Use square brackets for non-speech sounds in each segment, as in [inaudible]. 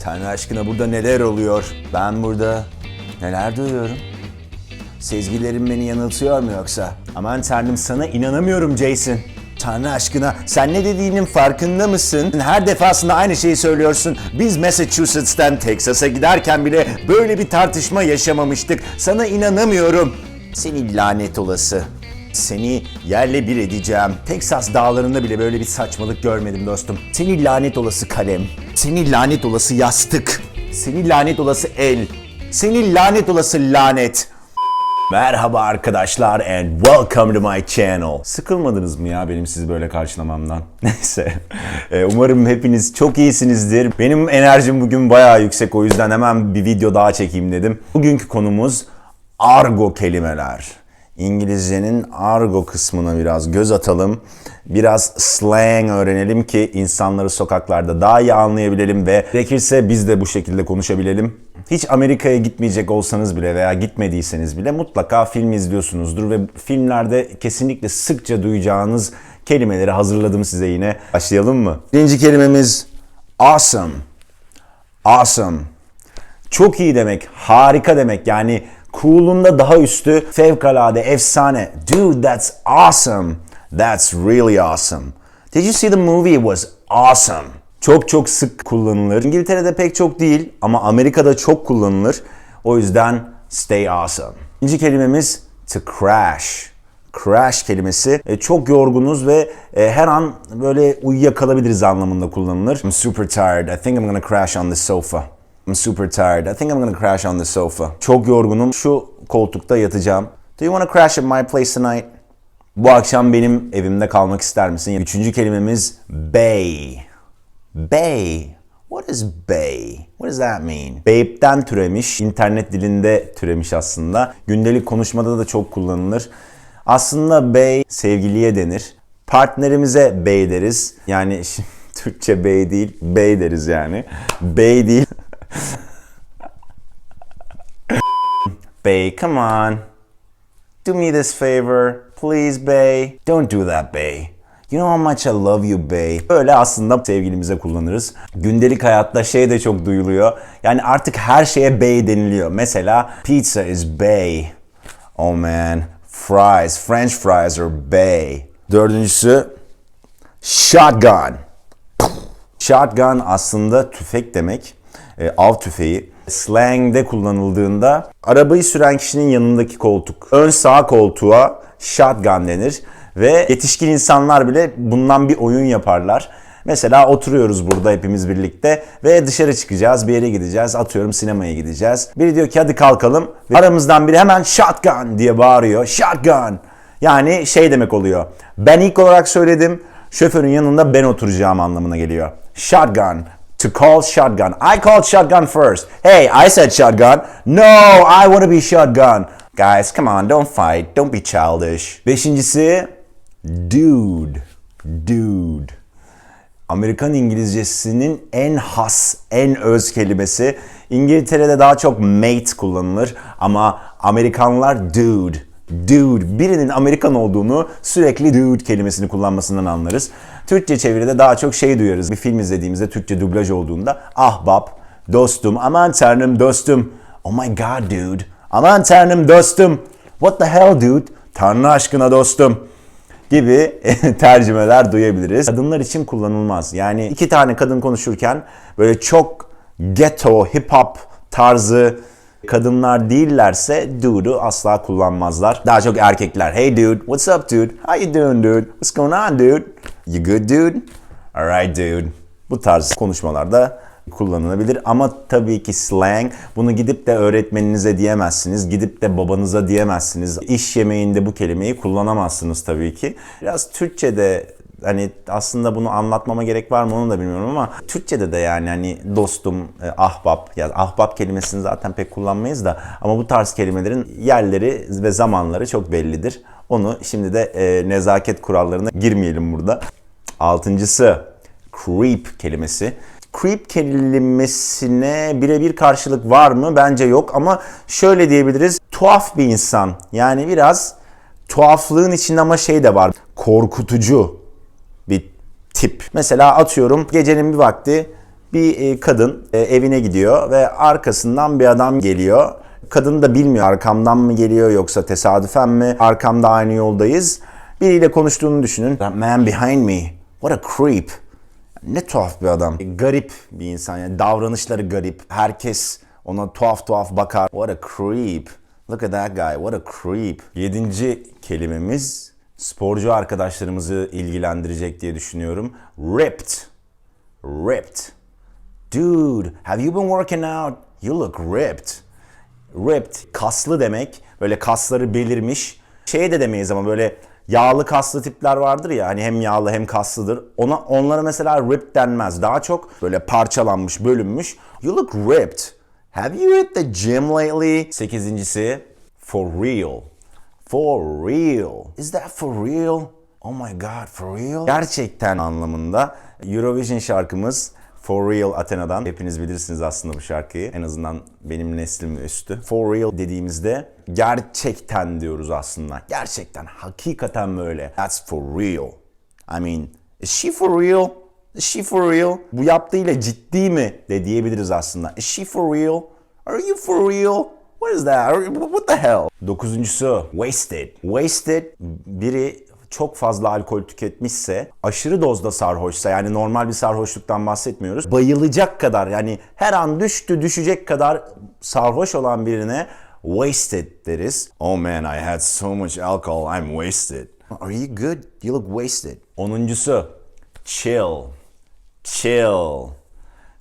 Tanrı aşkına burada neler oluyor? Ben burada neler duyuyorum? Sezgilerim beni yanıltıyor mu yoksa? Aman tanrım sana inanamıyorum Jason. Tanrı aşkına sen ne dediğinin farkında mısın? Her defasında aynı şeyi söylüyorsun. Biz Massachusetts'ten Texas'a giderken bile böyle bir tartışma yaşamamıştık. Sana inanamıyorum. Seni lanet olası. Seni yerle bir edeceğim. Texas dağlarında bile böyle bir saçmalık görmedim dostum. Seni lanet olası kalem. Seni lanet olası yastık. Seni lanet olası el. Seni lanet olası lanet. Merhaba arkadaşlar and welcome to my channel. Sıkılmadınız mı ya benim sizi böyle karşılamamdan? [laughs] Neyse. Ee, Umarım hepiniz çok iyisinizdir. Benim enerjim bugün bayağı yüksek o yüzden hemen bir video daha çekeyim dedim. Bugünkü konumuz argo kelimeler. İngilizcenin argo kısmına biraz göz atalım. Biraz slang öğrenelim ki insanları sokaklarda daha iyi anlayabilelim ve gerekirse biz de bu şekilde konuşabilelim. Hiç Amerika'ya gitmeyecek olsanız bile veya gitmediyseniz bile mutlaka film izliyorsunuzdur ve filmlerde kesinlikle sıkça duyacağınız kelimeleri hazırladım size yine. Başlayalım mı? Birinci kelimemiz awesome. Awesome. Çok iyi demek, harika demek. Yani cool'unda daha üstü, fevkalade, efsane. Dude, that's awesome. That's really awesome. Did you see the movie? It was awesome. Çok çok sık kullanılır. İngiltere'de pek çok değil ama Amerika'da çok kullanılır. O yüzden stay awesome. İkinci kelimemiz to crash. Crash kelimesi e, çok yorgunuz ve e, her an böyle uyuyakalabiliriz anlamında kullanılır. I'm super tired. I think I'm gonna crash on the sofa. I'm super tired. I think I'm gonna crash on the sofa. Çok yorgunum. Şu koltukta yatacağım. Do you wanna crash at my place tonight? Bu akşam benim evimde kalmak ister misin? Üçüncü kelimemiz bay. Bay. What is bay? What does that mean? Babe'den türemiş, internet dilinde türemiş aslında. Gündelik konuşmada da çok kullanılır. Aslında bey sevgiliye denir. Partnerimize bey deriz. Yani [laughs] Türkçe bey değil, bey deriz yani. Bey değil. [laughs] Bay, come on. Do me this favor. Please, Bay. Don't do that, Bay. You know how much I love you, Bay. Böyle aslında sevgilimize kullanırız. Gündelik hayatta şey de çok duyuluyor. Yani artık her şeye Bay deniliyor. Mesela pizza is Bay. Oh man. Fries, French fries are Bay. Dördüncüsü shotgun. Shotgun aslında tüfek demek. E, av tüfeği. Slang'de kullanıldığında arabayı süren kişinin yanındaki koltuk. Ön sağ koltuğa shotgun denir. Ve yetişkin insanlar bile bundan bir oyun yaparlar. Mesela oturuyoruz burada hepimiz birlikte ve dışarı çıkacağız, bir yere gideceğiz, atıyorum sinemaya gideceğiz. Biri diyor ki hadi kalkalım. Ve aramızdan biri hemen shotgun diye bağırıyor. Shotgun! Yani şey demek oluyor. Ben ilk olarak söyledim, şoförün yanında ben oturacağım anlamına geliyor. Shotgun. To call shotgun. I called shotgun first. Hey, I said shotgun. No, I want to be shotgun. Guys, come on, don't fight. Don't be childish. Beşincisi, dude. Dude. Amerikan İngilizcesinin en has, en öz kelimesi. İngiltere'de daha çok mate kullanılır ama Amerikanlar dude. Dude. Birinin Amerikan olduğunu sürekli dude kelimesini kullanmasından anlarız. Türkçe çeviride daha çok şey duyarız. Bir film izlediğimizde Türkçe dublaj olduğunda ahbap, dostum, aman tanrım dostum. Oh my god dude. Aman tanrım dostum. What the hell dude? Tanrı aşkına dostum gibi [laughs] tercümeler duyabiliriz. Kadınlar için kullanılmaz. Yani iki tane kadın konuşurken böyle çok ghetto, hip hop tarzı kadınlar değillerse dude'u asla kullanmazlar. Daha çok erkekler. Hey dude, what's up dude? How you doing dude? What's going on dude? You good dude? Alright dude. Bu tarz konuşmalarda kullanılabilir ama tabii ki slang bunu gidip de öğretmeninize diyemezsiniz. Gidip de babanıza diyemezsiniz. İş yemeğinde bu kelimeyi kullanamazsınız tabii ki. Biraz Türkçe'de hani aslında bunu anlatmama gerek var mı onu da bilmiyorum ama Türkçe'de de yani hani dostum, e, ahbap ya ahbap kelimesini zaten pek kullanmayız da ama bu tarz kelimelerin yerleri ve zamanları çok bellidir. Onu şimdi de e, nezaket kurallarına girmeyelim burada. Altıncısı creep kelimesi. Creep kelimesine birebir karşılık var mı? Bence yok ama şöyle diyebiliriz. Tuhaf bir insan. Yani biraz tuhaflığın içinde ama şey de var. Korkutucu tip. Mesela atıyorum gecenin bir vakti Bir e, kadın e, evine gidiyor ve arkasından bir adam geliyor. Kadın da bilmiyor arkamdan mı geliyor yoksa tesadüfen mi arkamda aynı yoldayız. Biriyle konuştuğunu düşünün. That man behind me. What a creep. Ne tuhaf bir adam. Garip bir insan yani davranışları garip. Herkes ona tuhaf tuhaf bakar. What a creep. Look at that guy. What a creep. Yedinci kelimemiz sporcu arkadaşlarımızı ilgilendirecek diye düşünüyorum. Ripped. Ripped. Dude, have you been working out? You look ripped. Ripped, kaslı demek. Böyle kasları belirmiş. Şey de demeyiz ama böyle yağlı kaslı tipler vardır ya hani hem yağlı hem kaslıdır. Ona onlara mesela ripped denmez. Daha çok böyle parçalanmış, bölünmüş. You look ripped. Have you hit the gym lately? Sekizincisi for real. For real. Is that for real? Oh my god, for real? Gerçekten anlamında Eurovision şarkımız For Real Athena'dan. Hepiniz bilirsiniz aslında bu şarkıyı. En azından benim neslim üstü. For Real dediğimizde gerçekten diyoruz aslında. Gerçekten, hakikaten böyle. That's for real. I mean, is she for real? Is she for real? Bu yaptığıyla ciddi mi de diyebiliriz aslında. Is she for real? Are you for real? What is that? What the hell? Dokuzuncusu wasted. Wasted biri çok fazla alkol tüketmişse, aşırı dozda sarhoşsa yani normal bir sarhoşluktan bahsetmiyoruz. Bayılacak kadar yani her an düştü düşecek kadar sarhoş olan birine wasted deriz. Oh man I had so much alcohol I'm wasted. Are you good? You look wasted. Onuncusu chill. Chill.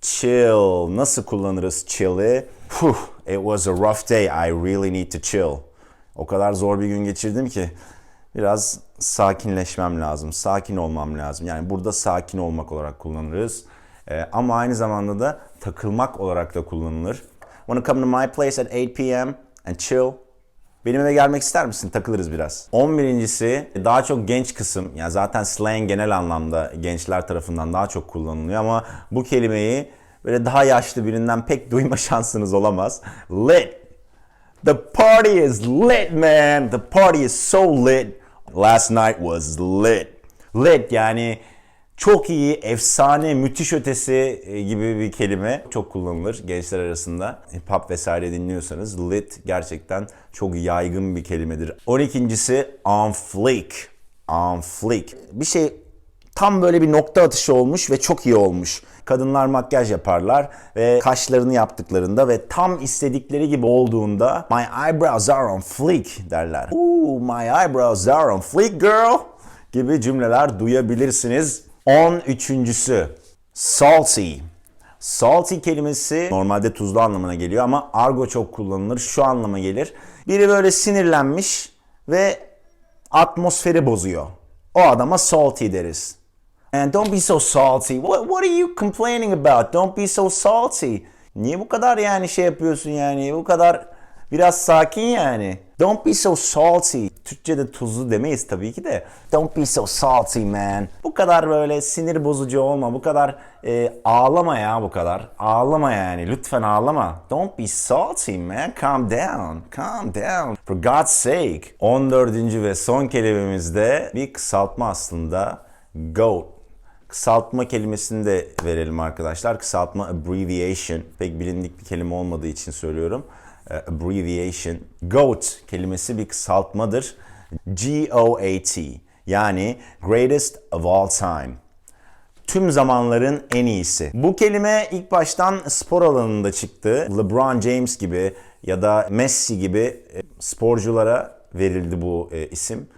Chill. Nasıl kullanırız chill'i? Puh, it was a rough day. I really need to chill. O kadar zor bir gün geçirdim ki biraz sakinleşmem lazım. Sakin olmam lazım. Yani burada sakin olmak olarak kullanırız. Ee, ama aynı zamanda da takılmak olarak da kullanılır. Wanna come to my place at 8 p.m. and chill? Benim eve gelmek ister misin? Takılırız biraz. 11.si daha çok genç kısım. Yani zaten slang genel anlamda gençler tarafından daha çok kullanılıyor ama bu kelimeyi böyle daha yaşlı birinden pek duyma [laughs] şansınız olamaz. Lit. The party is lit man. The party is so lit. Last night was lit. Lit yani çok iyi, efsane, müthiş ötesi e, gibi bir kelime çok kullanılır gençler arasında. Hip hop vesaire dinliyorsanız lit gerçekten çok yaygın bir kelimedir. 12.si on fleek. On fleek. Bir şey tam böyle bir nokta atışı olmuş ve çok iyi olmuş. Kadınlar makyaj yaparlar ve kaşlarını yaptıklarında ve tam istedikleri gibi olduğunda My eyebrows are on fleek derler. Ooh, my eyebrows are on fleek girl gibi cümleler duyabilirsiniz. 13.sü salty. Salty kelimesi normalde tuzlu anlamına geliyor ama argo çok kullanılır. Şu anlama gelir. Biri böyle sinirlenmiş ve atmosferi bozuyor. O adama salty deriz. And don't be so salty. What, what are you complaining about? Don't be so salty. Niye bu kadar yani şey yapıyorsun yani? Bu kadar biraz sakin yani. Don't be so salty. Türkçe'de tuzlu demeyiz tabii ki de. Don't be so salty man. Bu kadar böyle sinir bozucu olma. Bu kadar e, ağlama ya bu kadar. Ağlama yani. Lütfen ağlama. Don't be salty man. Calm down. Calm down. For God's sake. 14. ve son kelimemizde bir kısaltma aslında. Goat. Kısaltma kelimesini de verelim arkadaşlar. Kısaltma abbreviation. Pek bilindik bir kelime olmadığı için söylüyorum. Ee, Abbreviation. GOAT kelimesi bir kısaltmadır. G-O-A-T. Yani greatest of all time. Tüm zamanların en iyisi. Bu kelime ilk baştan spor alanında çıktı. LeBron James gibi ya da Messi gibi e, sporculara verildi bu e, isim.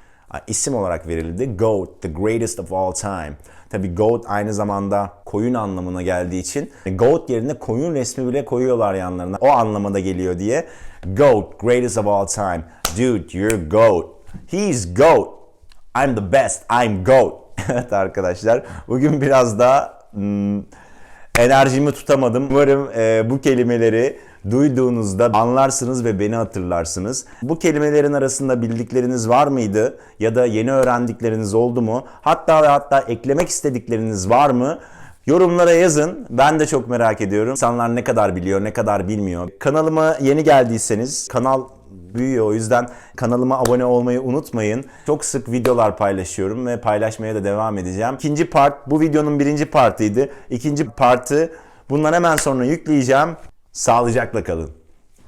İsim olarak verildi. GOAT, the greatest of all time. Tabi GOAT aynı zamanda koyun anlamına geldiği için GOAT yerine koyun resmi bile koyuyorlar yanlarına. O anlamada geliyor diye. GOAT, greatest of all time. Dude, you're GOAT. He's GOAT. I'm the best. I'm GOAT. [laughs] evet arkadaşlar. Bugün biraz daha hmm, enerjimi tutamadım. Umarım e, bu kelimeleri duyduğunuzda anlarsınız ve beni hatırlarsınız. Bu kelimelerin arasında bildikleriniz var mıydı? Ya da yeni öğrendikleriniz oldu mu? Hatta ve hatta eklemek istedikleriniz var mı? Yorumlara yazın. Ben de çok merak ediyorum. İnsanlar ne kadar biliyor, ne kadar bilmiyor. Kanalıma yeni geldiyseniz, kanal büyüyor. O yüzden kanalıma abone olmayı unutmayın. Çok sık videolar paylaşıyorum ve paylaşmaya da devam edeceğim. İkinci part bu videonun birinci partıydı. İkinci partı Bundan hemen sonra yükleyeceğim. Sağlıcakla kalın.